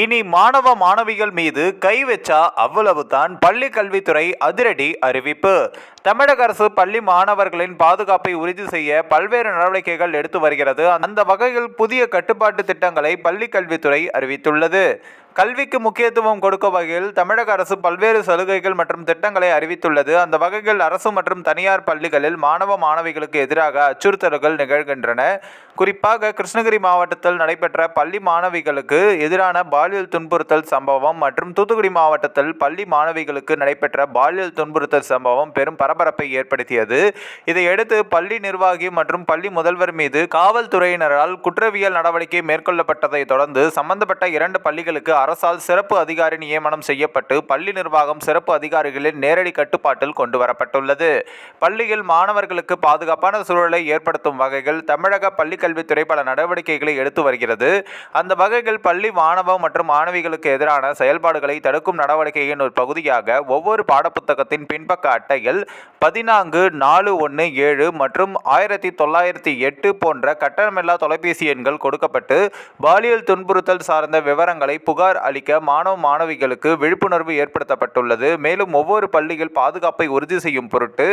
இனி மாணவ மாணவிகள் மீது கை வச்சா அவ்வளவுதான் பள்ளி கல்வித்துறை அதிரடி அறிவிப்பு. தமிழக அரசு பள்ளி மாணவர்களின் பாதுகாப்பை உறுதி செய்ய பல்வேறு நடவடிக்கைகள் எடுத்து வருகிறது. அந்த வகையில் புதிய கட்டுப்பாட்டு திட்டங்களை பள்ளி கல்வித்துறை அறிவித்துள்ளது. கல்விக்கு முக்கியத்துவம் கொடுக்கும் வகையில் தமிழக அரசு பல்வேறு சலுகைகள் மற்றும் திட்டங்களை அறிவித்துள்ளது. அந்த வகையில் அரசு மற்றும் தனியார் பள்ளிகளில் மாணவ மாணவிகளுக்கு எதிராக அச்சுறுத்தல்கள் நிகழ்கின்றன. குறிப்பாக கிருஷ்ணகிரி மாவட்டத்தில் நடைபெற்ற பள்ளி மாணவிகளுக்கு எதிரான பாலியல் துன்புறுத்தல் சம்பவம் மற்றும் தூத்துக்குடி மாவட்டத்தில் பள்ளி மாணவிகளுக்கு நடைபெற்ற பாலியல் துன்புறுத்தல் சம்பவம் பெரும் பரபரப்பை ஏற்படுத்தியது. இதையடுத்து பள்ளி நிர்வாகி மற்றும் பள்ளி முதல்வர் மீது காவல்துறையினரால் குற்றவியல் நடவடிக்கை மேற்கொள்ளப்பட்டதை தொடர்ந்து சம்பந்தப்பட்ட இரண்டு பள்ளிகளுக்கு அரசால் சிறப்பு அதிகாரி நியமனம் செய்யப்பட்டு பள்ளி நிர்வாகம் சிறப்பு அதிகாரிகளின் நேரடி கட்டுப்பாட்டில் கொண்டு வரப்பட்டுள்ளது. பள்ளியில் மாணவர்களுக்கு பாதுகாப்பான சூழலை ஏற்படுத்தும் வகையில் தமிழக பள்ளிக்கல்வித்துறை பல நடவடிக்கைகளை எடுத்து வருகிறது. அந்த வகையில் பள்ளி மாணவ மற்றும் மாணவிகளுக்கு எதிரான செயல்பாடுகளை தடுக்கும் நடவடிக்கையின் ஒரு பகுதியாக ஒவ்வொரு பாடப்புத்தகத்தின் பின்பக்க அட்டையில் பதினான்கு நாலு ஒன்று ஏழு மற்றும் ஆயிரத்தி தொள்ளாயிரத்தி எட்டு போன்ற கட்டணமில்லா தொலைபேசி எண்கள் கொடுக்கப்பட்டு பாலியல் துன்புறுத்தல் சார்ந்த விவரங்களை புகார் அளிக்க மாணவ மாணவிகளுக்கு விழிப்புணர்வு ஏற்படுத்தப்பட்டுள்ளது. மேலும் ஒவ்வொரு பள்ளியில் பாதுகாப்பை உறுதி செய்யும் பொருட்டு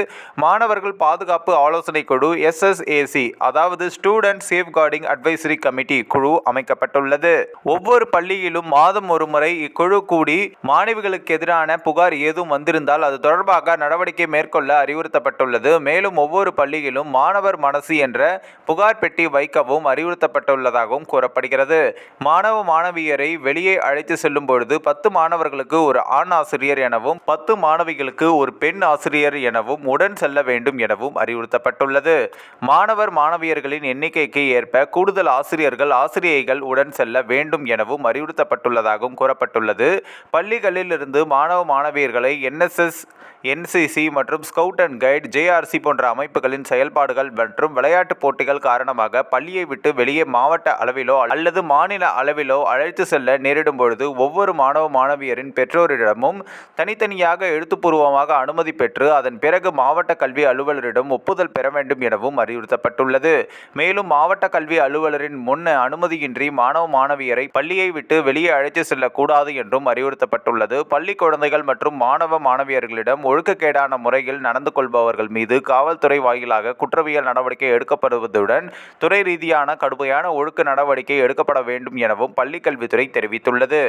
மாணவர்கள் பாதுகாப்பு ஆலோசனை குழு எஸ்எஸ்ஏசி அதாவது ஸ்டூடெண்ட் சேஃப்கார்டிங் அட்வைசரி கமிட்டி குழு அமைக்கப்பட்டுள்ளது. ஒவ்வொரு பள்ளியிலும் மாதம் ஒரு முறை இக்குழு கூடி மாணவிகளுக்கு எதிரான புகார் ஏதும் வந்திருந்தால் அது தொடர்பாக நடவடிக்கை மேற்கொள்ள அறிவுறுத்தப்பட்டுள்ளது. மேலும் ஒவ்வொரு பள்ளியிலும் மாணவர் மனசு என்ற புகார் பெட்டி வைக்கவும் அறிவுறுத்தப்பட்டுள்ளதாகவும் கூறப்படுகிறது. மாணவ மாணவியரை வெளியே அழைத்து செல்லும் பொழுது பத்து மாணவர்களுக்கு ஒரு ஆண் ஆசிரியர் எனவும் பத்து மாணவிகளுக்கு ஒரு பெண் ஆசிரியர் எனவும் உடன் செல்ல வேண்டும் எனவும் அறிவுறுத்தப்பட்டுள்ளது. மாணவர் மாணவியர்களின் எண்ணிக்கைக்கு ஏற்ப கூடுதல் ஆசிரியர்கள் ஆசிரியைகள் உடன் செல்ல வேண்டும் எனவும் அறிவுறுத்தப்பட்டுள்ளதாகவும் கூறப்பட்டுள்ளது. பள்ளிகளில் இருந்து மாணவ மாணவியர்களை என்எஸ்எஸ் என்சிசி மற்றும் ஸ்கவுட் அண்ட் கைட் ஜேஆர்சி போன்ற அமைப்புகளின் செயல்பாடுகள் மற்றும் விளையாட்டுப் போட்டிகள் காரணமாக பள்ளியை விட்டு வெளியே மாவட்ட அளவிலோ அல்லது மாநில அளவிலோ அழைத்து செல்ல நேரிடும் பொழுது ஒவ்வொரு மாணவ மாணவியரின் பெற்றோரிடமும் தனித்தனியாக எழுத்துப்பூர்வமாக அனுமதி பெற்று அதன் பிறகு மாவட்ட கல்வி அலுவலரிடம் ஒப்புதல் பெற வேண்டும் எனவும் அறிவுறுத்தப்பட்டுள்ளது. மேலும் மாவட்ட கல்வி அலுவலரின் முன் அனுமதியின்றி மாணவ மாணவியரை பள்ளியை விட்டு வெளியே அழைத்து செல்லக்கூடாது என்றும் அறிவுறுத்தப்பட்டுள்ளது. பள்ளி குழந்தைகள் மற்றும் மாணவ மாணவியர்களிடம் ஒழுக்கக்கேடான முறையில் முறையில் நடந்து கொள்பவர்கள் மீது காவல்துறை வாயிலாக குற்றவியல் நடவடிக்கை எடுக்கப்படுவதுடன் துறை ரீதியான கடுமையான ஒழுக்க நடவடிக்கை எடுக்கப்பட வேண்டும் எனவும் பள்ளிக்கல்வித்துறை தெரிவித்துள்ளது.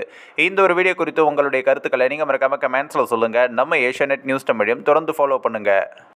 இந்த ஒரு வீடியோ குறித்து உங்களுடைய கருத்துக்களை நீங்கள் மறக்காம கமெண்ட்ஸில் சொல்லுங்கள் நம்ம ஏஷியானெட் நியூஸ் தமிழையும் தொடர்ந்து ஃபாலோ பண்ணுங்கள்